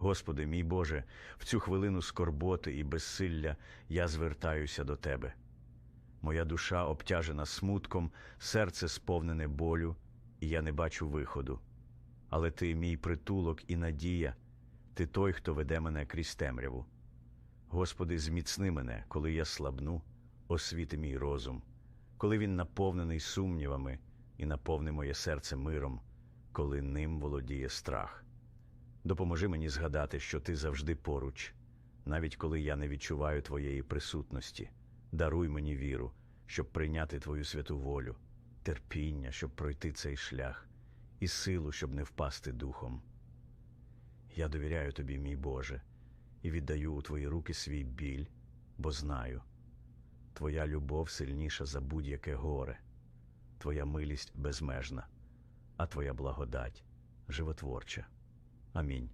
Господи, мій Боже, в цю хвилину скорботи і безсилля я звертаюся до Тебе. Моя душа обтяжена смутком, серце сповнене болю, і я не бачу виходу. Але Ти мій притулок і надія, Ти той, хто веде мене крізь темряву. Господи, зміцни мене, коли я слабну, освіти мій розум, коли він наповнений сумнівами і наповни моє серце миром, коли ним володіє страх. Допоможи мені згадати, що ти завжди поруч, навіть коли я не відчуваю твоєї присутності. Даруй мені віру, щоб прийняти твою святу волю, терпіння, щоб пройти цей шлях, і силу, щоб не впасти духом. Я довіряю тобі, мій Боже, і віддаю у твої руки свій біль, бо знаю, твоя любов сильніша за будь-яке горе, твоя милість безмежна, а твоя благодать животворча. Амінь.